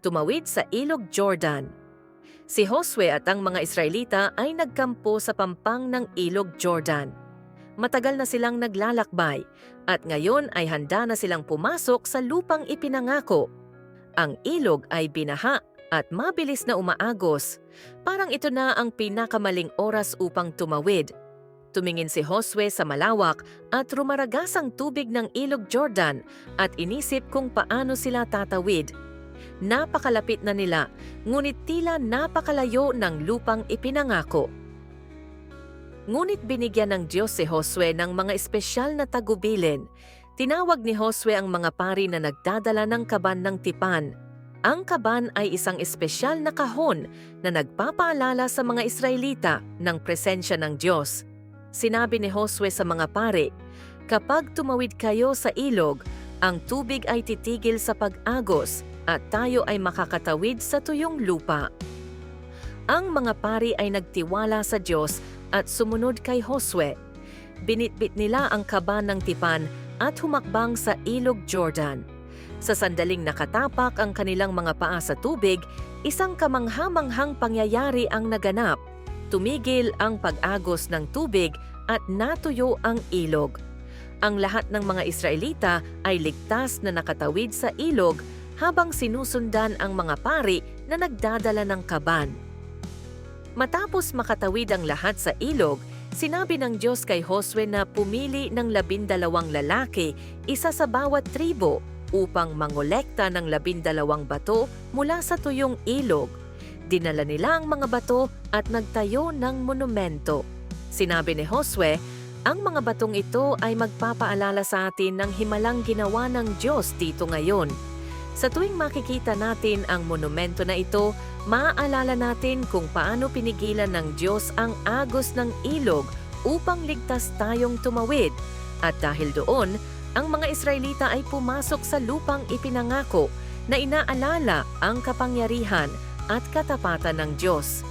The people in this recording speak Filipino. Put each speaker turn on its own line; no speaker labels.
tumawid sa ilog Jordan. Si Josue at ang mga Israelita ay nagkampo sa pampang ng ilog Jordan. Matagal na silang naglalakbay at ngayon ay handa na silang pumasok sa lupang ipinangako. Ang ilog ay binaha at mabilis na umaagos. Parang ito na ang pinakamaling oras upang tumawid. Tumingin si Josue sa malawak at rumaragas ang tubig ng ilog Jordan at inisip kung paano sila tatawid. Napakalapit na nila, ngunit tila napakalayo ng lupang ipinangako. Ngunit binigyan ng Diyos si Josue ng mga espesyal na tagubilin. Tinawag ni Josue ang mga pari na nagdadala ng kaban ng tipan. Ang kaban ay isang espesyal na kahon na nagpapaalala sa mga Israelita ng presensya ng Diyos. Sinabi ni Josue sa mga pare, Kapag tumawid kayo sa ilog, ang tubig ay titigil sa pag-agos at tayo ay makakatawid sa tuyong lupa. Ang mga pari ay nagtiwala sa Diyos at sumunod kay Josue. Binitbit nila ang kaban ng tipan at humakbang sa ilog Jordan. Sa sandaling nakatapak ang kanilang mga paa sa tubig, isang kamanghamanghang pangyayari ang naganap. Tumigil ang pag-agos ng tubig at natuyo ang ilog. Ang lahat ng mga Israelita ay ligtas na nakatawid sa ilog habang sinusundan ang mga pari na nagdadala ng kaban. Matapos makatawid ang lahat sa ilog, sinabi ng Diyos kay Josue na pumili ng labindalawang lalaki, isa sa bawat tribo, upang mangolekta ng labindalawang bato mula sa tuyong ilog. Dinala nila ang mga bato at nagtayo ng monumento. Sinabi ni Josue, ang mga batong ito ay magpapaalala sa atin ng himalang ginawa ng Diyos dito ngayon. Sa tuwing makikita natin ang monumento na ito, maaalala natin kung paano pinigilan ng Diyos ang agos ng ilog upang ligtas tayong tumawid. At dahil doon, ang mga Israelita ay pumasok sa lupang ipinangako na inaalala ang kapangyarihan at katapatan ng Diyos.